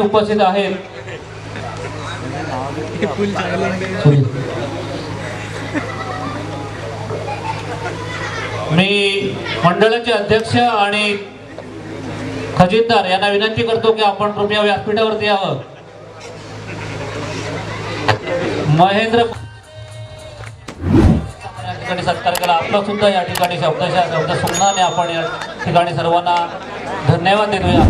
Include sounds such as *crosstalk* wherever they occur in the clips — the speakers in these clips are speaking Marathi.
उपस्थित आहेत. मी मंडळाचे अध्यक्ष आणि खजिनदार यांना विनंती करतो की आपण कृपया व्यासपीठावरती यावं. महेंद्र या ठिकाणी सत्कार केला. आपला सुद्धा या ठिकाणी शब्दशा शब्द सुमनाने आपण या ठिकाणी सर्वांना धन्यवाद देऊया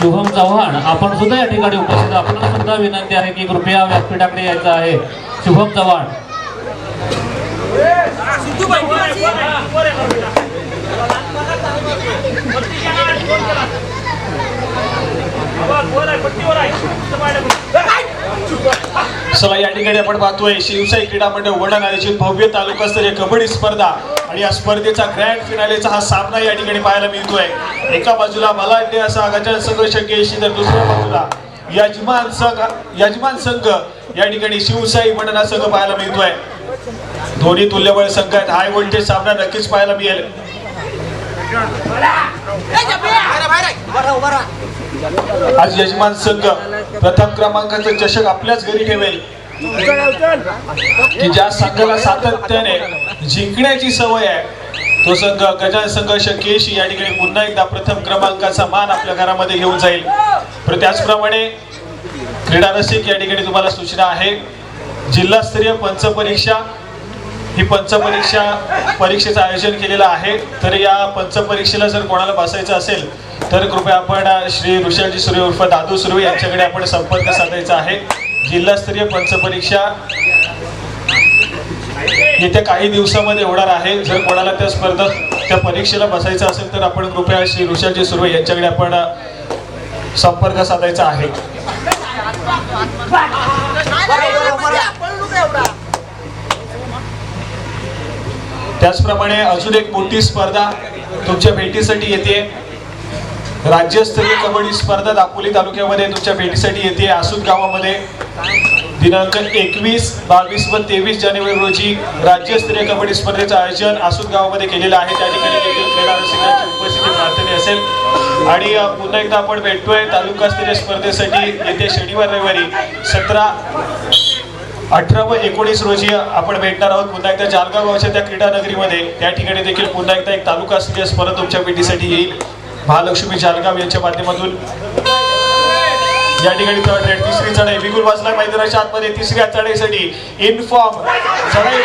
शुभम चव्हाण आपण सुद्धा या ठिकाणी उपस्थित आपल्याला सुद्धा विनंती आहे की कृपया व्यासपीठाकडे यायचं आहे. शुभम चव्हाण. चला या ठिकाणी आपण पाहतोय शिवसाई क्रीडा मंडळ वडण आयोजित भव्य तालुकास्तरीय कबड्डी स्पर्धा आणि या स्पर्धेचा ग्रँड फिनालेचा हा सामना या ठिकाणी पाहायला मिळतोय. एका बाजूला मलाड्डे असा गजान संघ शक्यशी तर दुसऱ्या बाजूला यजमान संघ यजमान संघ या ठिकाणी शिवसाई वडण हा संघ पाहायला मिळतोय. दोन्ही तुल्यबळ संघ आहेत. हाय व्होल्टेज सामना नक्कीच पाहायला मिळेल. आज यजमान संघ प्रथम क्रमांकाचा चषक आपल्याच घरी ठेवेल. की ज्या संघाला सातत्याने जिंकण्याची सवय आहे तो संघ गजान संघर्ष केशी या ठिकाणी पुन्हा एकदा प्रथम क्रमांकाचा मान आपल्या घरामध्ये घेऊन जाईल. तर त्याचप्रमाणे क्रीडा रसिक या ठिकाणी तुम्हाला सूचना आहे. जिल्हास्तरीय पंचपरीक्षा ही पंचपरीक्षा परीक्षेचं आयोजन केलेलं आहे. तर या पंचपरीक्षेला जर कोणाला बसायचं असेल तर कृपया आपण श्री ऋषालजी सुर्वे उर्फ दादू सुर्वे यांच्याकडे आपण संपर्क साधायचा आहे. जिल्हास्तरीय पंचपरीक्षा येत्या काही दिवसामध्ये होणार आहे. जर कोणाला त्या स्पर्धा त्या परीक्षेला बसायचं असेल तर आपण कृपया श्री ऋषालजी सुर्वे यांच्याकडे आपण संपर्क साधायचा आहे. त्याचप्रमाणे अजून एक मोठी स्पर्धा तुमच्या भेटीसाठी येते. राज्यस्तरीय कबड्डी स्पर्धा दापोली तालुक्यामध्ये तुमच्या भेटीसाठी येते. आसूद गावामध्ये दिनांक एकवीस बावीस व तेवीस जानेवारी रोजी राज्यस्तरीय कबड्डी स्पर्धेचं आयोजन आसूद गावामध्ये केलेलं आहे. त्या ठिकाणी देखील क्रीडा रसिकांची उपस्थिती असेल. आणि पुन्हा एकदा आपण भेटतोय तालुकास्तरीय स्पर्धेसाठी येते शनिवार रविवारी सतरा अठरा व एकोणीस रोजी आपण भेटणार आहोत. पुन्हा एकदा जालगाव गावच्या त्या क्रीडा नगरीमध्ये. त्या ठिकाणी देखील पुन्हा एकदा एक तालुका तालुकास्तरीय स्पर्धा तुमच्या भेटीसाठी येईल. महालक्ष्मी जालगाव यांच्या माध्यमातून. या ठिकाणी थर्ड रेड तिसरी चढाई. बिगुल वाचला मैदानाच्या आतमध्ये. तिसऱ्या चढाईसाठी इनफॉर्म चढाई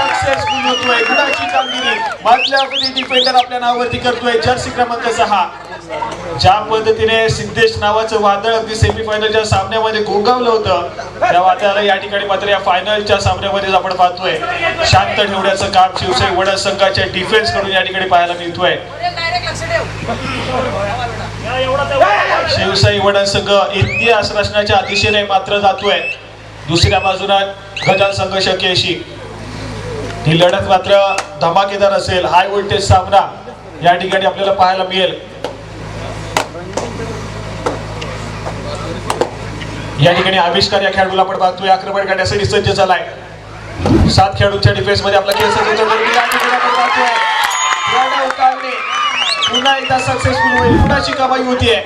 सक्सेसफुल होतोय. गुणाची कामगिरी मधल्या डिफेंडर आपल्या नावावरती करतोय. जर्सी क्रमांक सहा. ज्या पद्धतीने सिद्धेश नावाचं वादळ अगदी सेमीफायनलच्या सामन्यामध्ये गोगावलं होतं त्या वादळाला या ठिकाणी मात्र या फायनलच्या सामन्यामध्ये आपण पाहतोय. शांत ठेवण्याचं काम शिवसाई वडा संघाच्या डिफेन्सकडून या ठिकाणी पाहायला मिळतोय. शिवसाई वडा संघ इतिहास रचण्याच्या दिशेने मात्र जातोय. दुसऱ्या बाजूला गजाल संघ शक्यशी ही लढत मात्र धमाकेदार असेल. हाय व्होल्टेज सामना या ठिकाणी आपल्याला पाहायला मिळेल. या ठिकाणी आविष्कार या खेळाडूला आपण पाहतोय. आक्रमण करण्यासाठी सज्ज झालाय. सात खेळाडूंच्या डिफेन्समध्ये आपला खेळ सज्ज पुन्हा एकदा सक्सेसफुल होईल. कुणाची कमाई होतीये.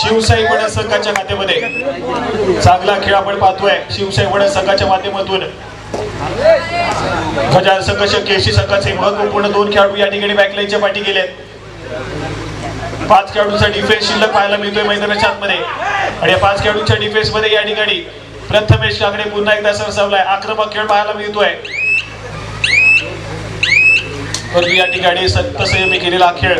शिवसाई वडा संघाच्या खात्यामध्ये. चांगला खेळ आपण पाहतोय शिवसाई वडा संघाच्या माध्यमातून. ध्वजा संघर्ष केशी संघाचे महत्त्वपूर्ण दोन खेळाडू या ठिकाणी बॅकलाईनच्या पाठी गेलेत. पाच खेळाडूंचा डिफेन्स शिल्लक पाहायला मिळतोय मैदानाच्या आतमध्ये. आणि या पाच खेळाडूंच्या डिफेन्समध्ये या ठिकाणी प्रथमेश काकडे पुन्हा एकदा सरसावलाय. आक्रमक खेळ पाहायला मिळतोय. परंतु या ठिकाणी संयमी केलेला खेळ.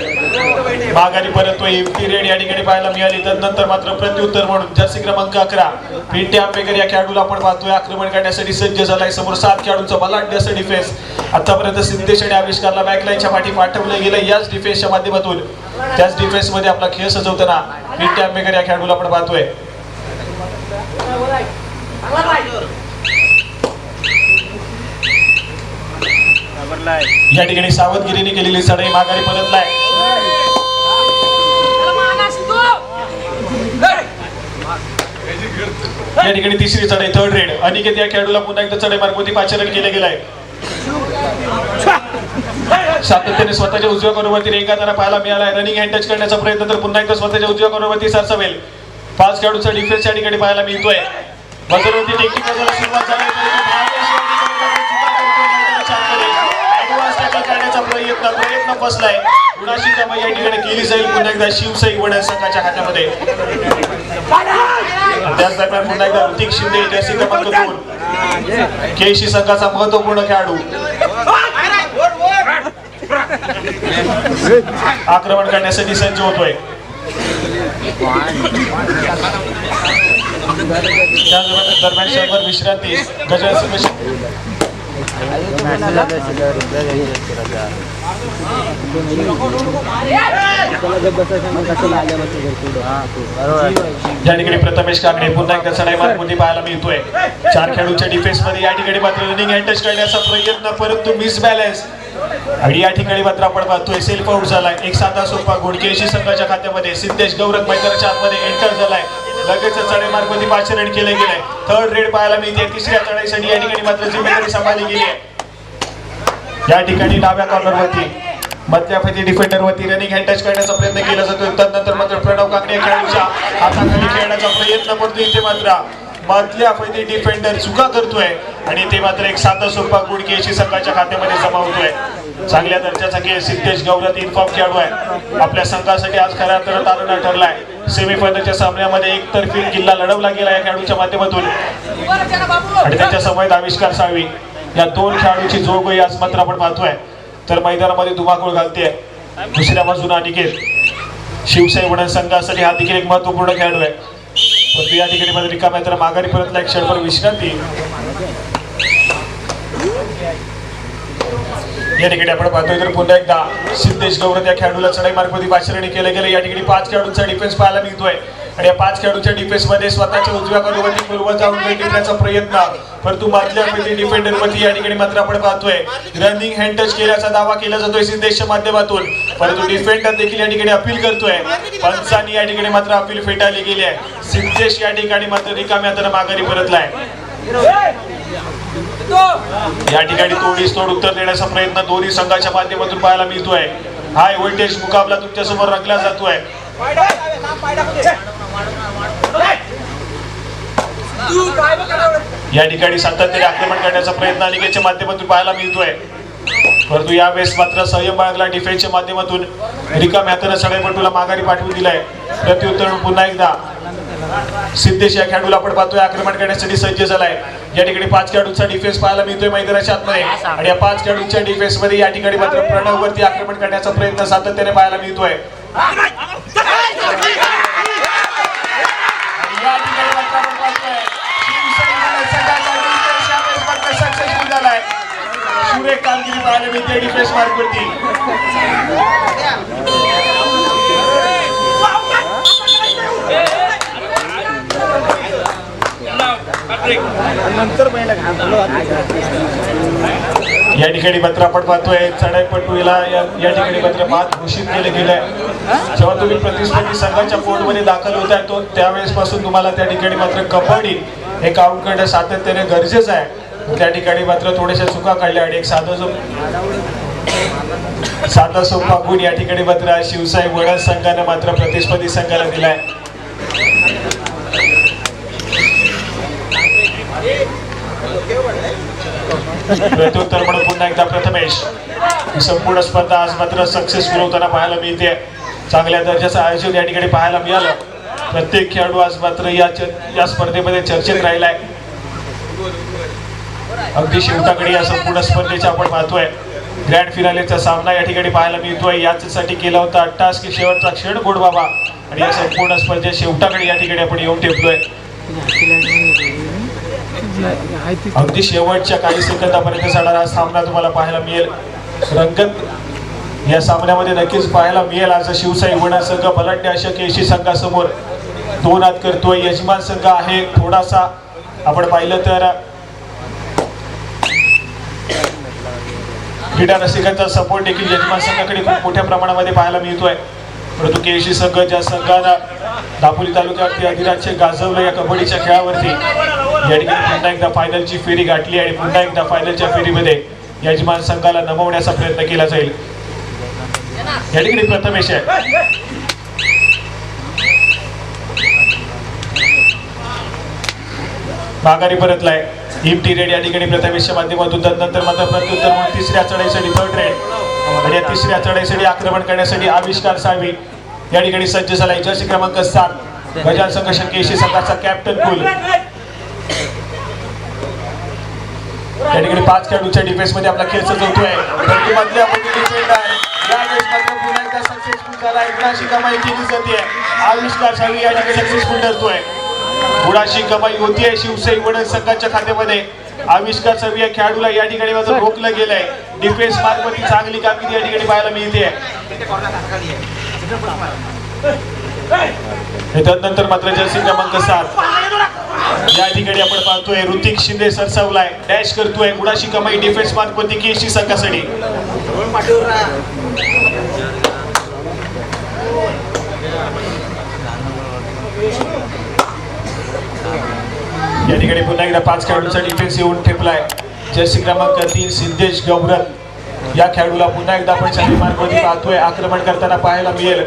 माघारी परत इम्ती रेड या ठिकाणी पाहायला मिळाली. तर नंतर मात्र प्रत्युत्तर म्हणून जर्सी क्रमांक अकरा पिंटे आंबेकर या खेळाडूला आपण पाहतोय. आक्रमण करण्यासाठी सज्ज झालाय समोर सात खेळाडूंचा बलाढ्य असं डिफेन्स आतापर्यंत सिद्धेश आणि आविष्कारला बॅकलाईनच्या पाठी पाठवलं गेलं याच डिफेन्सच्या माध्यमातून. त्याच डिफेन्समध्ये आपला खेळ सजवताना पिंटे आंबेकर या खेळाडूला आपण पाहतोय. या ठिकाणी सावधगिरीने केलेली चढाई माघारी परतलाय या ठिकाणी तिसरी चढाई थर्ड रेड अनिकेत या खेळाडूला पुन्हा एकदा चढाई मार्गवरती पाचारण केलं गेलाय. सातत्याने स्वतःच्या उजव्या करोवरती रेगाताना पाहायला मिळाला रनिंग हँड टच करण्याचा प्रयत्न तर पुन्हा एकदा स्वतःच्या उजव्या करोवरती सरसवेल पाच खेळाडूचा डिफेन्स या ठिकाणी पाहायला मिळतोय. बजरवरती टेक्निक सुरुवात झाली. करण्याचा प्रयत्न प्रयत्न बसलाय. कुणाशी कमाई या ठिकाणी केली जाईल. पुन्हा एकदा शिवसाई वडा संघाच्या खात्यामध्ये त्याच दरम्यान पुन्हा एकदा ऋतिक शिंदे जर्सी क्रमांक दोन केशी संघाचा महत्त्वपूर्ण खेळाडू. आक्रमण करण्यासाठी सज्ज होतोय. त्या दरम्यान- शंभर विश्रांती गजल या ठिकाणी प्रथमेश काकडे पुन्हा एकदा चढाई मार्गमध्ये पाहायला मिळतोय. चार खेळाडूच्या डिफेन्समध्ये या ठिकाणी मात्र रनिंग हँड टच करण्याचा प्रयत्न परंतु मिस बॅलन्स आणि या ठिकाणी मात्र आपण पाहतोय सेल्फ आउट झालाय. एक साधा सोपा गुडकेशी संघाच्या खात्यामध्ये सिद्धेश गौरव मैदानाच्या आतमध्ये एंटर झालाय. लगेच चढाई पाचशे पाचरण केले गेलंय थर्ड रेड पाहायला मिळते. तिसऱ्या चढाईसाठी या ठिकाणी मात्र जिम्मेदारी सांभाळली गेली आहे. या ठिकाणी डाव्या कॉर्नरवरती मधल्या फैती डिफेंडर वरती रनिंग हँड टच करण्याचा प्रयत्न केला जातो त्यानंतर मात्र प्रणव काकडे खेळाडूच्या हाताखाली खेळण्याचा प्रयत्न करतोय इथे मात्र. मधल्या फैती डिफेंडर चुका करतोय आणि ते मात्र एक साधा सोपा गुडकेशी संघाच्या खात्यामध्ये जमा होतोय. चांगल्या दर्जाचा खेळ सिद्धेश गौरत इन्फॉर्म खेळाडू आहे. आपल्या संघासाठी आज खऱ्या तर तारणा ठरलाय. सेमीफायनलच्या सामन्यामध्ये एकतर्फी किल्ला लढवला गेला या खेळाडूच्या माध्यमातून. आणि त्याच्या समयेत आविष्कार साळवी. या दोन खेळाडूची जोडगोई आज मात्र आपण पाहतोय. तर मैदानामध्ये धुमाकूळ घालते दुसऱ्या बाजूला अनिकेत. शिवसाई वडन संघासाठी हा देखील एक महत्त्वपूर्ण खेळाडू आहे. परंतु या ठिकाणी मध्ये रिकाम्या तर माघारी परतला एक क्षणभर विश्रांती. या ठिकाणी आपण पाहतोय. तर पुन्हा एकदा सिद्धेश गौरव या खेळाडूला चढाई मार्गमध्ये पाचरणी केलं गेलं. या ठिकाणी पाच खेळाडूंचा डिफेन्स पाहायला मिळतोय. आणि या पाच खेळाडूच्या डिफेन्समध्ये स्वतःच्या उजव्या बाजूवरती पूर्व जाऊन घेण्याचा प्रयत्न परंतु मधल्या मध्ये डिफेंडर या ठिकाणी मात्र आपण पाहतोय. रनिंग हँड टच केल्याचा दावा केला जातोय सिद्धेशच्या माध्यमातून. परंतु डिफेंडर देखील या ठिकाणी अपील करतोय. पंचांनी या ठिकाणी मात्र अपील फेटाळली गेली आहे. सिद्धेश या ठिकाणी मात्र रिकाम्या तर माघारी परतलाय. या ठिकाणी तोडीस तोड उत्तर देण्याचा प्रयत्न दोन्ही संघाच्या माध्यमातून पाहायला मिळतोय. हाय व्होल्टेज मुकाबला तुमच्यासमोर रंगला जातोय. या ठिकाणी सातत्याने आक्रमण करण्याचा प्रयत्न अलिकेच्या माध्यमातून पाहायला मिळतोय. परंतु यावेळेस मात्र संयम बाळगला डिफेन्सच्या माध्यमातून रिकाम्या हाताने सडेपटूला माघारी पाठवून दिलाय. प्रत्युत्तर पुन्हा एकदा. सिद्धेश या खेळाडूला आपण पाहतोय आक्रमण करण्यासाठी सज्ज झालाय. या ठिकाणी पाच खेळाडूंचा डिफेन्स पाहायला मिळतोय मैदानाच्या आतमध्ये. आणि या पाच खेळाडूंच्या डिफेन्समध्ये या ठिकाणी मात्र प्रणव वरती आक्रमण करण्याचा प्रयत्न सातत्याने पाहायला मिळतोय. आणि सुरेख कामगिरी पाहायला मिळते डिफेन्स मार्गवरती. या ठिकाणी मात्र आपण पाहतोय चढाईपटूला या या ठिकाणी मात्र घोषित केलं गेलंय. जेव्हा तुम्ही प्रतिस्पर्धी संघाच्या कोर्टमध्ये दाखल होत आहे तो त्यावेळेस पासून तुम्हाला त्या ठिकाणी मात्र कबड्डी हे काम करणं सातत्याने गरजेचं आहे. त्या ठिकाणी मात्र थोड्याशा चुका काढल्या आणि एक साधा जो साधा सोपा गुण या ठिकाणी मात्र शिवसाई वडा संघाने मात्र प्रतिस्पर्धी संघाला दिलाय. प्रत्युत्तर म्हणून पुन्हा एकदा प्रथमेश. संपूर्ण स्पर्धा आज मात्र सक्सेसफुल होताना पाहायला मिळते. चांगल्या दर्जाचं आयोजन या ठिकाणी पाहायला मिळालं. प्रत्येक खेळाडू आज मात्र या या स्पर्धेमध्ये चर्चेत राहिलाय. अगदी शेवटाकडे या संपूर्ण स्पर्धेचा आपण पाहतोय. ग्रँड फिनालेचा सामना या ठिकाणी पाहायला मिळतोय. याचसाठी केला होता अट्टास की शेवटचा क्षण गोड बाबा आणि या संपूर्ण स्पर्धे शेवटाकडे या ठिकाणी आपण येऊन ठेवतोय अगदी शेवटच्या काही सेकंदापर्यंत जाणारा हा सामना तुम्हाला पाहायला मिळेल. रंगत या सामन्यामध्ये नक्कीच पाहायला मिळेल. आज शिवसाई वडा संघ बलाढ्य अशा केशी संघासमोर दोन हात करतोय. यजमान संघ आहे. थोडासा आपण पाहिलं तर क्रीडा रसिकांचा सपोर्ट देखील यजमान संघाकडे खूप मोठ्या प्रमाणामध्ये पाहायला मिळतोय. मृदुकेशी संघ ज्या संघानं दापोली तालुक्यावरती अधिराज्य गाजवलं या कबड्डीच्या खेळावरती. या ठिकाणी पुन्हा एकदा फायनलची फेरी गाठली आणि पुन्हा एकदा फायनलच्या फेरीमध्ये यजमान संघाला नमवण्याचा प्रयत्न केला जाईल. या ठिकाणी प्रथमेश आहे. माघारी परतलाय. हिमटी रेड या ठिकाणी प्रथमेशच्या माध्यमातून नंतर मात्र प्रत्युत्तर म्हणून तिसऱ्या चढाईसाठी थर्ड रेड आणि या तिसऱ्या चढाईसाठी आक्रमण करण्यासाठी आविष्कार साहेबी या ठिकाणी सज्ज झालाय जर्सी क्रमांक सात. गजान संघ केशी संघाचा कॅप्टन कुल. या ठिकाणी पाच खेळाडूच्या डिफेन्समध्ये आपला खेळ सजवतोय. मधल्या मध्ये आहे. यावेळेस मात्र पुन्हा एकदा सक्सेसफुल झाला. एकदाशी कमाई केली जाते. आविष्कार साळवी या ठिकाणी सक्सेसफुल ठरतोय गुणाशी कमाई होतीये शिवसेना वडद संघाच्या खात्यामध्ये. आविष्कार साळवी या खेळाडूला या ठिकाणी मात्र रोखलं गेलंय. डिफेन्समध्ये चांगली कामगिरी या ठिकाणी पाहायला मिळते. त्यानंतर मात्र जर्सी क्रमांक सात. या ठिकाणी आपण पाहतोय ऋतिक शिंदे सरसावलाय. डॅश करतोय. गुणाशी कमाई डिफेन्स मार्क वरती केशी संघासाठी. या ठिकाणी पुन्हा एकदा पाच खेळाडूंचा डिफेन्स येऊन ठेपलाय. जर्सी क्रमांक तीन सिद्धेश गौरत या खेळाडूला पुन्हा एकदा आपण चांगली मार्क पाहतोय. आक्रमण करताना पाहायला मिळेल.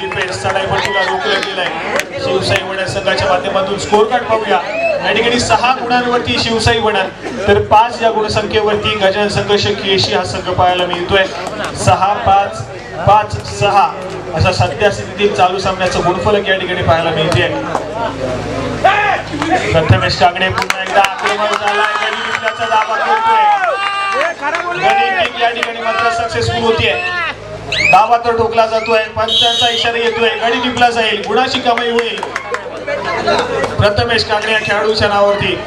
डिफेन्स चढाई रोखलं शिवसाई संघाच्या माध्यमातून स्कोर कार्ड पाहूया. या ठिकाणी सहा गुणांवरती शिवसाई वडा तर पाच या गुणसंख्येवरती गजान संघर्ष केशी हा संघ पाहायला मिळतोय. सहा पाच पाच सहा असा सध्या स्थितीतील चालू सामन्याचं गुणफलक या ठिकाणी पाहायला मिळते प्रथमेश कागडे पुन्हा एकदा आक्रमण झाला. गडी करतोय. या ठिकाणी मात्र सक्सेसफुल होतीये. दावा तर ठोकला जातोय. पंचांचा इशारा येतोय. गडी जिंकला जाईल. गुणाची कमाई होईल. प्रथमेश काकडे या खेळाडूच्या नावावरती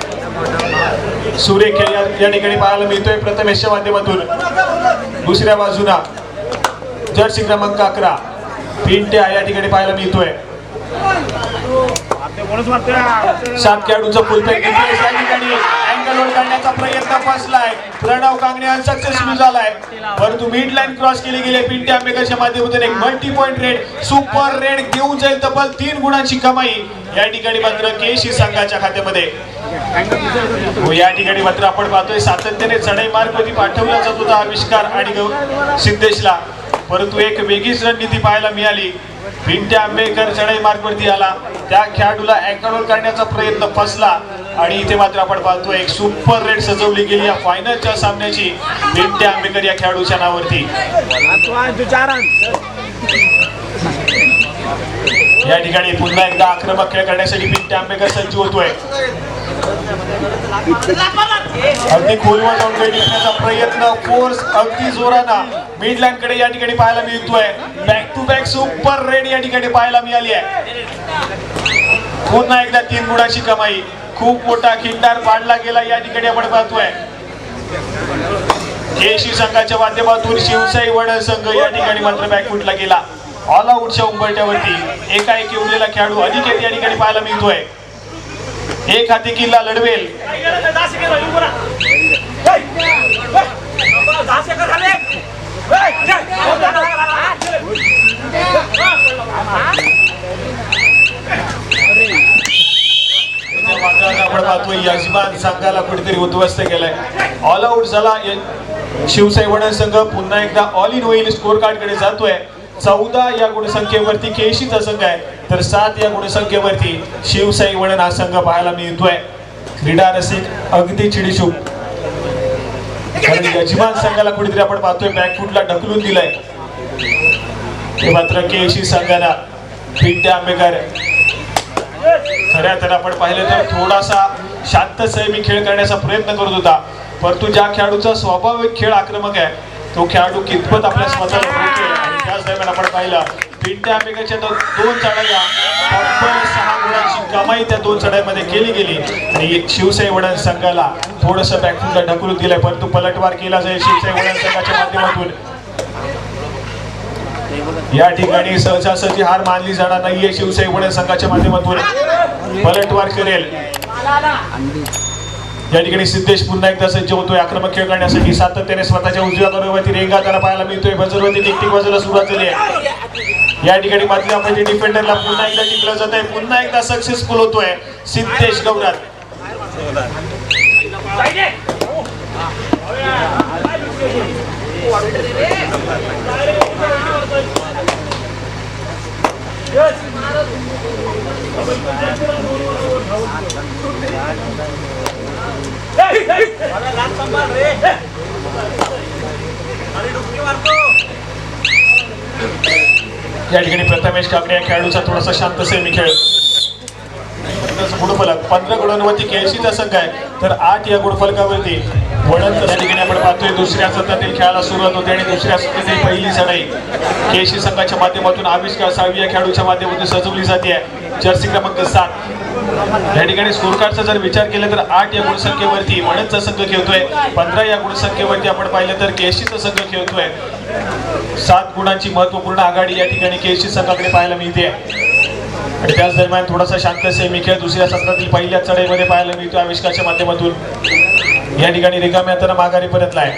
सूर्य खेळ या- ठिकाणी पाहायला मिळतोय. प्रथमेशच्या माध्यमातून दुसऱ्या बाजूला जर्सी क्रमांक अकरा पिंट्या या ठिकाणी पाहायला मिळतोय. सात खेळाडूचा फुल या ठिकाणी अँगल वर काढण्याचा प्रयत्न फसलाय. प्रणव कांगणे अनसक्सेसफुल झालाय. परंतु मिड लाईन क्रॉस केली गेली पिंटे आंबेकरच्या माध्यमातून एक multi point raid super raid घेऊन जाईल तब्बल तीन गुणांची कमाई. या ठिकाणी मात्र केशी संघाच्या खात्यामध्ये. हो, या ठिकाणी मात्र आपण पाहतोय सातत्याने चढाई मार्गमध्ये पाठवला जात होता आविष्कार आणि सिद्धेशला. परंतु एक वेगळीच रणनीती पाहायला मिळाली. पिंटे आंबेकर चढाई मार्ग वरती आला. त्या खेळाडूला अँकलवर काढण्याचा प्रयत्न फसला. आणि इथे मात्र आपण पाहतोय एक सुपर रेड सजवली गेली या फायनलच्या सामन्याची. पिंटे आंबेकर या खेळाडूच्या नावावरती. या ठिकाणी पुन्हा एकदा आक्रमक खेळ करण्यासाठी पिंटे आंबेकर सज्ज होतोय. अगदी खोलवर जाऊन काही टिकण्याचा प्रयत्न फोर्स अगदी जोराना मिडलँडकडे या ठिकाणी पाहायला मिळतोय. Back to back super raid या ठिकाणी पाहायला मिळाली आहे. पुन्हा एकदा तीन गुणाची कमाई खूप मोठा खिंडार पाडला गेला या ठिकाणी आपण पाहतोय केशी संघाच्या माध्यमातून शिवसाई वडळ संघ या ठिकाणी मात्र बॅकफुटला गेला ऑल आउटच्या उंबरट्यावरती एकाएकी उरलेला खेळाडू अनिकेत या ठिकाणी पाहायला मिळतोय एक हाती किल्ला लढवेल आपण पाहतोय यजमान संघाला कुठेतरी उद्ध्वस्त केलाय. ऑल आउट झाला य- शिवसाई संघ. पुन्हा एकदा ऑल इन होईल. स्कोर कार्डकडे जातोय. चौदा या गुणसंख्येवरती केशीचा संघ आहे. तर सात या गुणसंख्येवरती शिवसाई वडण हा संघ पाहायला मिळतोय. क्रीडा रसिक अगदी चिडीचूप. कारण यजमान संघाला कुठेतरी आपण पाहतोय बॅकफुटला ढकलून दिलाय. ते मात्र केशी संघाला पिंट्या आंबेकर खऱ्या तर आपण पाहिलं तर थोडासा शांत संयमी खेळ करण्याचा प्रयत्न करत होता. परंतु ज्या खेळाडूचा स्वाभाविक खेळ आक्रमक आहे तो खेळाडू कितपत आपल्या स्वतःला त्याच दरम्यान आपण पाहिलं पिंटे आंबेकरच्या दो- दोन चढाया तब्बल सहा गुणांची कमाई त्या दोन चढाईमध्ये केली गेली. आणि शिवसाई वडण संघाला थोडंसं बॅकफुटला ढकलून दिलंय. परंतु पलटवार केला जाईल शिवसाई वडण संघाच्या माध्यमातून. या ठिकाणी सहजासहजी हार मानली जाणार नाहीये शिवसेना वडे संघाच्या माध्यमातून पलटवार करेल. या ठिकाणी सिद्धेश पुन्हा एकदा सज्ज होतोय. आक्रमक खेळ करण्यासाठी सातत्याने स्वतःच्या उजव्या बरोबरती रेंगा पाहायला मिळतोय. बजरवरती टिकटिक बाजूला सुरुवात झाली आहे. या ठिकाणी मधल्या म्हणजे डिफेंडरला पुन्हा एकदा टिकलं जात आहे पुन्हा एकदा सक्सेसफुल होतोय. सिद्धेश गौरात. या ठिकाणी प्रथमेश काकडे या खेळाडूचा थोडासा शांत सेमी खेळ गुणफलक पंधरा गुणांवरती केळशीचा संघ आहे. तर आठ या गुणफलकावरती. वळण त्या ठिकाणी आपण पाहतोय दुसऱ्या सत्रातील खेळाला सुरुवात होते आणि दुसऱ्या सत्रातील पहिली चढाई केशी संघाच्या माध्यमातून आविष्कार सहावी या खेळाडूच्या माध्यमातून सजवली जाते. जर्सी क्रमांक सात. या ठिकाणी स्कोर कार्डचा जर विचार केला तर आठ या गुणसंख्येवरती वणदचा संघ खेळतोय. पंधरा या गुणसंख्येवरती आपण पाहिलं तर केशीचा संघ खेळतोय. सात गुणांची महत्त्वपूर्ण आघाडी या ठिकाणी केशी संघाकडे पाहायला मिळते. आणि त्याच दरम्यान थोडासा शांत सेमी खेळ दुसऱ्या सत्रातील पहिल्या चढाईमध्ये पाहायला मिळतो आविष्काच्या माध्यमातून. या ठिकाणी रिकाम्या हातानं माघारी परतलाय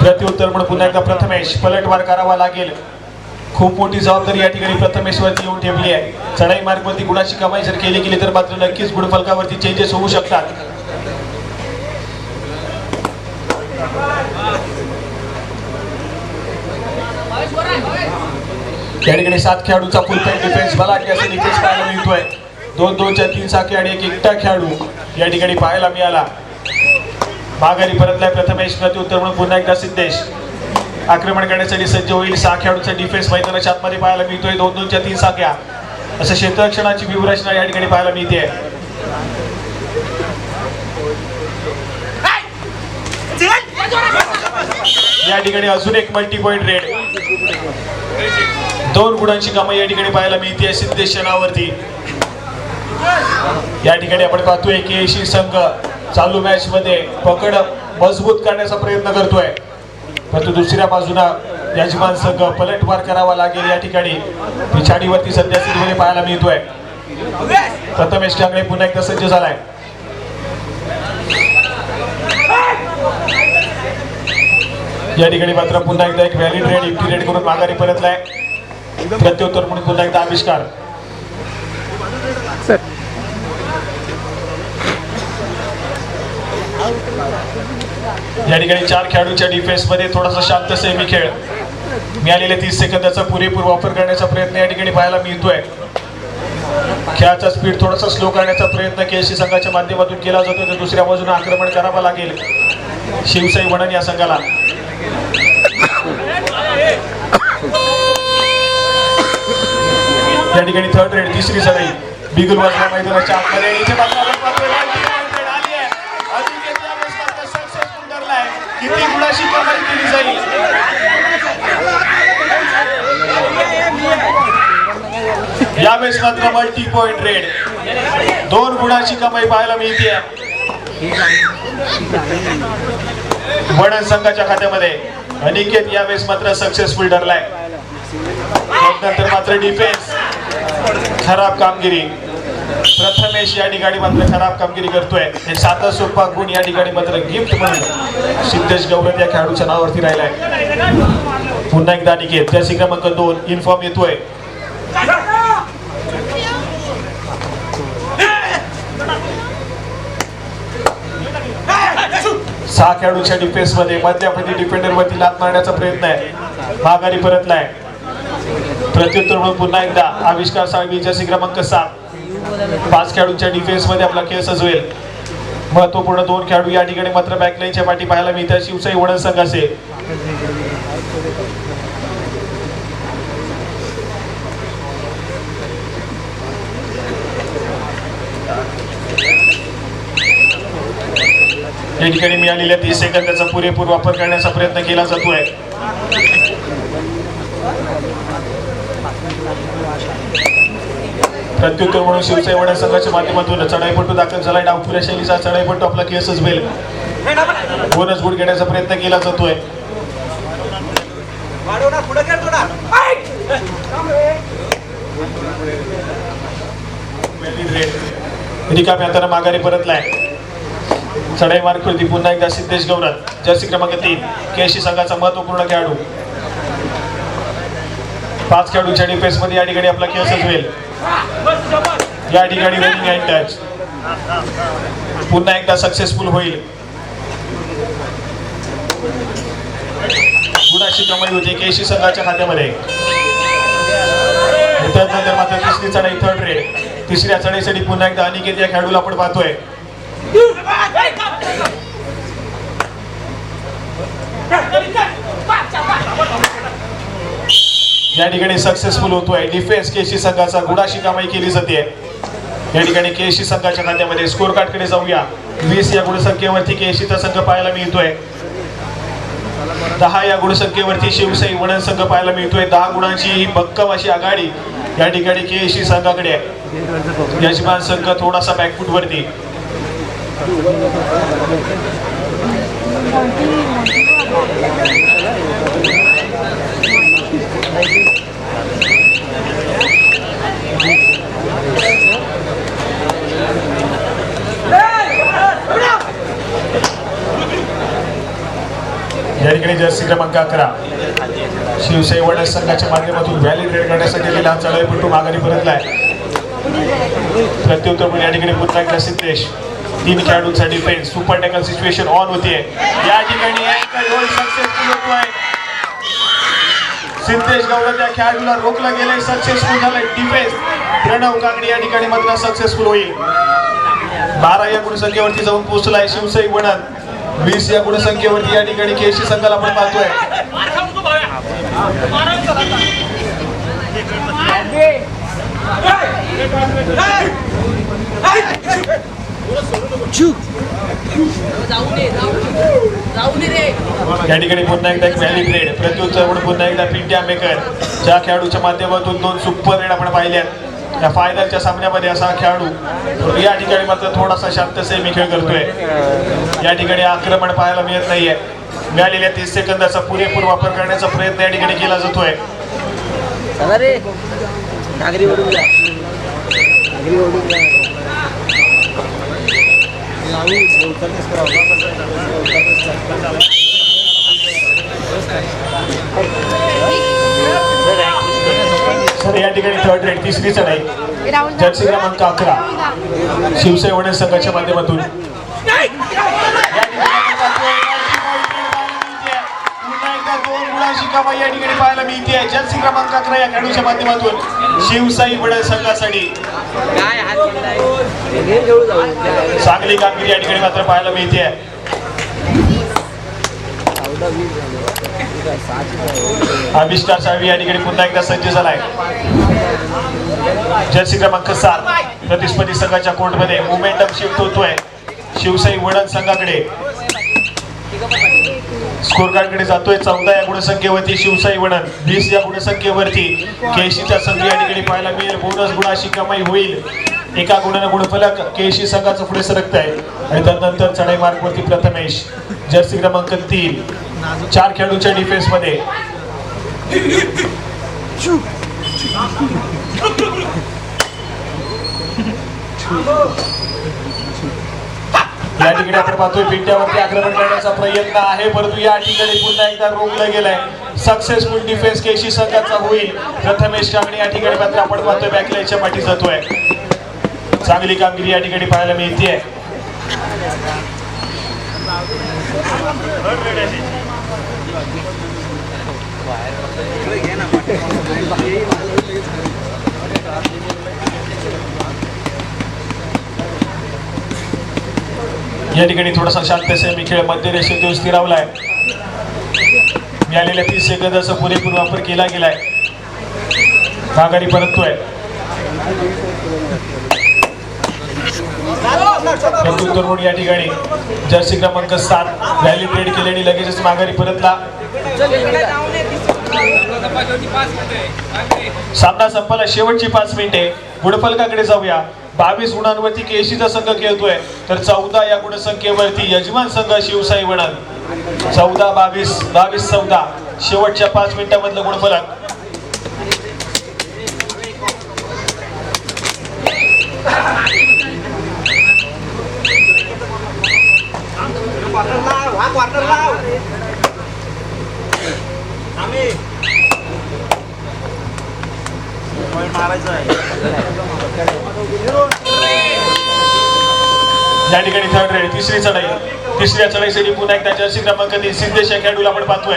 प्रत्युत्तर म्हणून पुन्हा एकदा प्रथमेश पलटवार करावा लागेल. खूप मोठी जबाबदारी या ठिकाणी प्रथमेशवरती येऊन ठेवली आहे. चढाई मार्गवरती गुणाची कमाई जर केली गेली तर मात्र नक्कीच गुणफलकावरती चेंजेस होऊ शकतात. या ठिकाणी सात खेळाडूचा फुल टाइम डिफेन्स बलाटी असं डिफेन्स पाहायला मिळतोय. दोन दोनच्या तीन साखे आणि एक एकटा खेळाडू या ठिकाणी पाहायला मिळाला. माघारी परतलाय प्रथमेश प्रत्युत्तर म्हणून पुन्हा एकदा सिद्धेश. आक्रमण करण्यासाठी सज्ज होईल. सहा खेळाडूचा डिफेन्स मैदानाच्या आतमध्ये पाहायला मिळतोय. दोन दोनच्या तीन साख्या. असं क्षेत्ररक्षणाची व्यूहरचना या ठिकाणी पाहायला मिळते. या ठिकाणी अजून एक मल्टी पॉईंट रेड दोन गुणांची कमाई या ठिकाणी पाहायला मिळते सिद्धेश क्षणावरती. या ठिकाणी आपण पाहतोय की संघ चालू मॅच मध्ये पकड मजबूत करण्याचा प्रयत्न करतोय. परंतु दुसऱ्या बाजूला यजमान संघ पलटवार करावा लागेल या ठिकाणी. पिछाडीवरती सध्या स्थितीमध्ये पाहायला मिळतोय. प्रथमेश ठाकरे पुन्हा एकदा सज्ज झालाय. या ठिकाणी मात्र पुन्हा एकदा एक व्हॅलिड रेड इफ्टी रेड करून माघारी परतलाय. प्रत्युत्तर म्हणून पुन्हा एकदा आविष्कार. या ठिकाणी चार खेळाडूंच्या डिफेन्समध्ये थोडासा शांत सेमी खेळ. मिळालेल्या तीस सेकंदाचा पुरेपूर वापर करण्याचा प्रयत्न या ठिकाणी पाहायला मिळतोय. खेळाचा स्पीड थोडासा स्लो करण्याचा प्रयत्न केएससी संघाच्या माध्यमातून केला जातो तर दुसऱ्या बाजूने आक्रमण करावं लागेल. शिवसाई वणन या संघाला. या ठिकाणी थर्ड रेड तिसरी सगळी बिगुल वाजला मैदानाच्या आतमध्ये. इथे मात्र आपण पाहतोय multi point red आली आहे. अजिंक्य त्यावेळेस मात्र successful ठरलाय. किती गुणाची कमाई केली जाईल यावेळेस मात्र मल्टी पॉइंट रेड दोन गुणाची कमाई पाहायला मिळते वडन संघाच्या खात्यामध्ये. अनिकेत यावेळेस मात्र सक्सेसफुल ठरलाय नंतर मात्र डिफेन्स खराब कामगिरी. प्रथमेश या ठिकाणी मात्र खराब कामगिरी करतोय. हे सात सोपा गुण या ठिकाणी मात्र गिफ्ट म्हणून सिद्धेश गौरव या खेळाडूच्या नावावरती राहिलाय. पुन्हा एकदा अनिकेत. जर्सी क्रमांक दोन इन्फॉर्म येतोय. सहा खेळाडूच्या डिफेन्समध्ये मधल्या डिफेंडर वरती लात मारण्याचा प्रयत्न आहे. माघारी नाही. प्रत्युत्तर म्हणून पुन्हा एकदा आविष्कार साळवी जर्सी क्रमांक सात. पाच खेळाडूंच्या डिफेन्समध्ये आपला खेळ सजवेल. महत्त्वपूर्ण दोन खेळाडू या ठिकाणी मात्र बॅकलाईनच्या पाठी पाहायला मिळतात. शिवसाई वडन असेल. या ठिकाणी मिळालेल्या तीस सेकंदाचा पुरेपूर वापर करण्याचा प्रयत्न केला जातोय. प्रत्युत्तर म्हणून शिवसेना वडा संघाच्या माध्यमातून चढाईपटू दाखल झालाय डावखुऱ्या शैलीचा चढाईपटू आपला केसच बेल. बोनस गुड घेण्याचा प्रयत्न केला जातोय. रिकाम्या तर माघारी परतलाय. चढाई मार्गवरती पुन्हा एकदा सिद्धेश गौरत जर्सी क्रमांक तीन. केशी संघाचा महत्त्वपूर्ण खेळाडू. पाच खेळाडूंच्या डिफेन्समध्ये या ठिकाणी आपला खेळ सजवेल. या ठिकाणी रनिंग अँड टच पुन्हा एकदा सक्सेसफुल होईल. गुणाची कमाई होते केशी संघाच्या खात्यामध्ये. मात्र तिसरी चढाई थर्ड रेड तिसऱ्या चढाईसाठी पुन्हा एकदा अनिकेत या खेळाडूला आपण पाहतोय. या ठिकाणी सक्सेसफुल होतोय. डिफेन्स केशी संघाचा गुडाशी कमाई केली जाते. या ठिकाणी केशी संघाच्या खात्यामध्ये स्कोर कार्डकडे जाऊया. वीस या गुणसंख्येवरती केशीचा संघ पाहायला मिळतोय. दहा या गुणसंख्येवरती शिवसाई वडन संघ पाहायला मिळतोय. दहा गुणांची ही भक्कम अशी आघाडी या ठिकाणी केशी संघाकडे आहे. यजमान संघ थोडासा बॅकफूट वरती या ठिकाणी जर्सी क्रमांक अकरा. शिवसाई वडन संघाच्या माध्यमातून व्हॅली रेड करण्यासाठी गेलेला हा चढाईपटू माघारी परतलाय. प्रत्युत्तर म्हणून या ठिकाणी पुन्हा एकदा सिद्धेश. तीन खेळाडूंचा defence super tackle situation on होते या ठिकाणी सक्सेसफुल होतोय सिद्धेश गौडा त्या खेळाडूला रोखलं गेलंय सक्सेसफुल झालंय. डिफेन्स प्रणव काकडे या ठिकाणी मात्र सक्सेसफुल होईल. बारा या गुणसंख्येवरती जाऊन पोहोचलाय शिवसई वणन वीस या गुणसंख्येवरती या ठिकाणी केशी संघाला आपण पाहतोय. या ठिकाणी पुन्हा एकदा एक व्हॅली ग्रेड प्रत्युत्तर म्हणून पुन्हा एकदा पिंट्या मेकर. ज्या खेळाडूच्या माध्यमातून दोन सुपर रेड आपण पाहिल्यात या फायनलच्या सामन्यामध्ये असा खेळाडू या ठिकाणी मात्र थोडासा शांत सेमी खेळ करतोय. या ठिकाणी आक्रमण पाहायला मिळत नाहीये. मिळालेल्या तीस सेकंदाचा पुरेपूर वापर करण्याचा प्रयत्न या ठिकाणी केला जातोय. चला ओढून जा सर या ठिकाणी थर्ड रेड तिसरी चढाई जर्सी क्रमांक अकरा. शिवसेना वडे संघाच्या माध्यमातून. कमाई या ठिकाणी पाहायला मिळते. जर्सी क्रमांक अकरा या खेळाडूच्या माध्यमातून शिवसाई वडे संघासाठी. काय चांगली कामगिरी या ठिकाणी मात्र पाहायला मिळते. चौदा वीस झाले अभिष्कार या ठिकाणी पुन्हा एकदा सज्ज झालाय. जर्सी क्रमांक सात प्रतिस्पर्धी संघाच्या कोर्टमध्ये मोमेंटम शिफ्ट होतोय. शिवसाई वडन संघाकडे. स्कोर कार्डकडे जातोय. चौदा या गुणसंख्येवरती शिवसाई वडन वीस या गुणसंख्येवरती केशीचा संधी या ठिकाणी पाहायला मिळेल. बोनस गुणाशी कमाई होईल. एका गुणानं गुणफलक केशी संघाचं पुढे सरकत आहे आणि त्यानंतर चढाई मार्गवरती प्रथमेश. जर्सी क्रमांक तीन. चार खेळाडूच्या डिफेन्समध्ये या ठिकाणी आपण पाहतोय पिंट्यावरती आक्रमण करण्याचा प्रयत्न आहे परंतु या ठिकाणी पुन्हा एकदा रोखलं गेलंय. सक्सेसफुल डिफेन्स केशी संघाचा होईल. प्रथमेश कांगणे या ठिकाणी मात्र आपण पाहतोय बॅकलाईनच्या पाठी जातोय. चांगली कामगिरी या ठिकाणी पाहायला मिळते या ठिकाणी थोडासा शांत सेमी खेळ मध्य रेषेत स्थिरावलाय मिळालेल्या तीस सेकंदाचा पुरेपूर वापर केला गेलाय. माघारी परततोय. प्रत्युत्तर या ठिकाणी जर्सी क्रमांक सात. व्हॅली ट्रेड केल्याने लगेचच माघारी परतला. सामना संपला. शेवटची पाच मिनिटे. गुडफलकाकडे जाऊया. बावीस गुणांवरती केशीचा संघ खेळतोय. तर चौदा या गुणसंख्येवरती यजमान संघ शिवसाई वणन चौदा बावीस बावीस चौदा. शेवटच्या पाच मिनिटांमधलं गुणफलक. या ठिकाणी थर्ड रेड तिसरी चढाई. तिसऱ्या चढाईसाठी पुन्हा एकदा जर्सी क्रमांक तीन सिद्धेश या खेळाडूला आपण पाहतोय.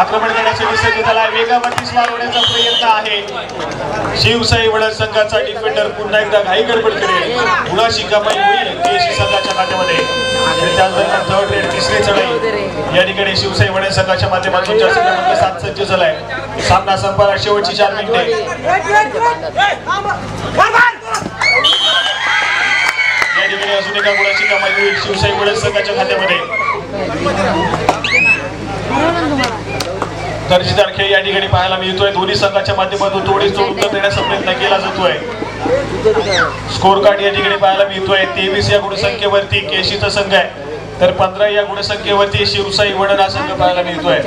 आक्रमण करण्यासाठी सज्ज झाला. वेगावरती स्वार होण्याचा प्रयत्न आहे. शिवसाई वडद संघाचा डिफेंडर पुन्हा एकदा घाई गडबड करेल. पुन्हा शिकामाई होईल केशी संघाच्या खात्यामध्ये आणि त्याच दरम्यान थर्ड रेड तिसरी चढाई. या ठिकाणी शिवसाई वडद संघाच्या माध्यमातून जर्सी क्रमांक सात सज्ज झालाय. सामना शेवटची चार मिनिटे या ठिकाणी अजून एका गुणाची कमाई होईल शिवसाई वडद संघाच्या खात्यामध्ये. दर्जेदार खेळ या ठिकाणी पाहायला मिळतोय. दोन्ही संघाच्या माध्यमातून थोडी उत्तर देण्याचा प्रयत्न केला जातोय. स्कोर कार्ड या ठिकाणी पाहायला मिळतोय. तेवीस या गुणसंख्येवरती केशीचा संघ आहे. तर पंधरा या गुणसंख्येवरती शिवसाई वडद हा संघ पाहायला मिळतोय.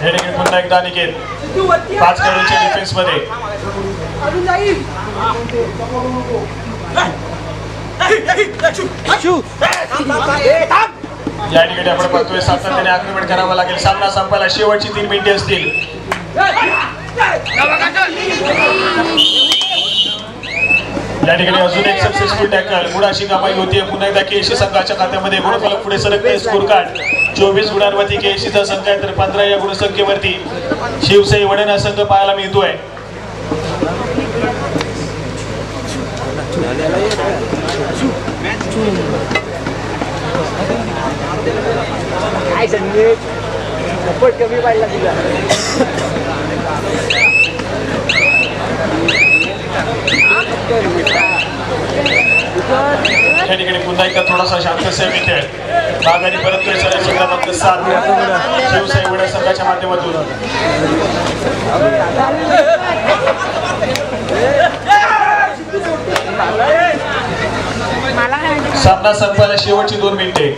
हे देखील पुन्हा एकदा अनिकेत पाच खेळाडूंच्या डिफेन्समध्ये या ठिकाणी आपण पाहतोय सातत्याने आक्रमण करावं लागेल सामना संपायला शेवटची तीन मिनिटे असतील या ठिकाणी अजून एक सक्सेसफुल टॅकल गुणाशी कमाई होतीये पुन्हा एकदा केशी संघाच्या खात्यामध्ये गुणफलक पुढे सरकते स्कोर कार्ड चोवीस गुणांवरती केशीचा संघ आहे तर पंधरा या गुणसंख्येवरती वडण हा संघ पाहायला मिळतोय. काय संदेश कमी पडला तुला या ठिकाणी पुन्हा एकदा थोडासा शांत सेमी खेळ माघारी परत खेळ क्रमांक सात शिवसाई वडण संघाच्या माध्यमातून. सामना संपायला शेवटची दोन मिनिटे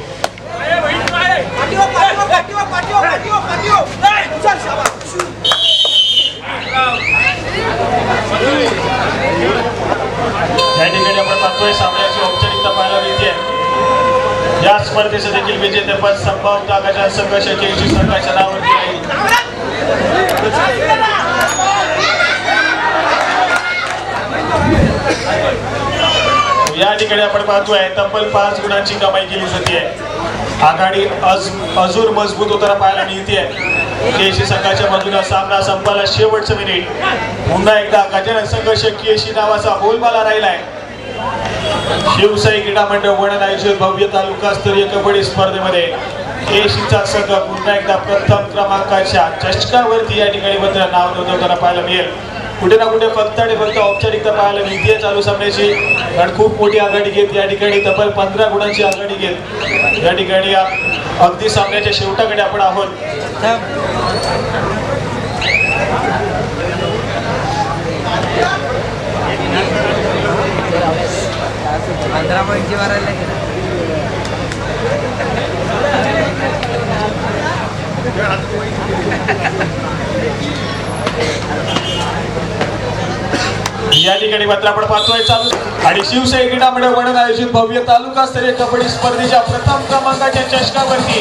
या ठिकाणी आपण पाहतोय सामन्याची औपचारिकता पाहायला मिळते. या स्पर्धेचं देखील विजेतेपद संभाव्य आगाच्या संघर्ष केळशी संघाच्या नावावरती आहे. या ठिकाणी आपण पाहतोय तब्बल पाच गुणांची कमाई केली जाते. आघाडी अज अजून मजबूत होताना पाहायला मिळते. केशी संघाच्या बाजूला सामना संपायला शेवटचं मिनिट पुन्हा एकदा गजानन संघर्ष केशी नावाचा बोलबाला राहिलाय. शिवसाई क्रीडा मंडळ वडण आयोजित भव्य तालुका स्तरीय कबड्डी स्पर्धेमध्ये केशीचा संघ पुन्हा एकदा प्रथम क्रमांकाच्या चषकावरती या ठिकाणी मात्र नाव नोंदवताना पाहायला मिळेल. कुठे ना कुठे फक्त आणि फक्त औपचारिकता पाहायला मिळते चालू सामन्याची. कारण खूप मोठी आघाडी घेत या ठिकाणी. तब्बल पंधरा गुणांची आघाडी घेत. या ठिकाणी अगदी सामन्याच्या शेवटाकडे आपण आहोत *laughs* पंधरा पॉईंटची मारायला गेला या ठिकाणी मात्र आपण पाहतोय चालू. आणि शिवसेना क्रीडा मंडळ आयोजित भव्य तालुकास्तरीय कबड्डी स्पर्धेच्या प्रथम क्रमांकाच्या चषकावरती.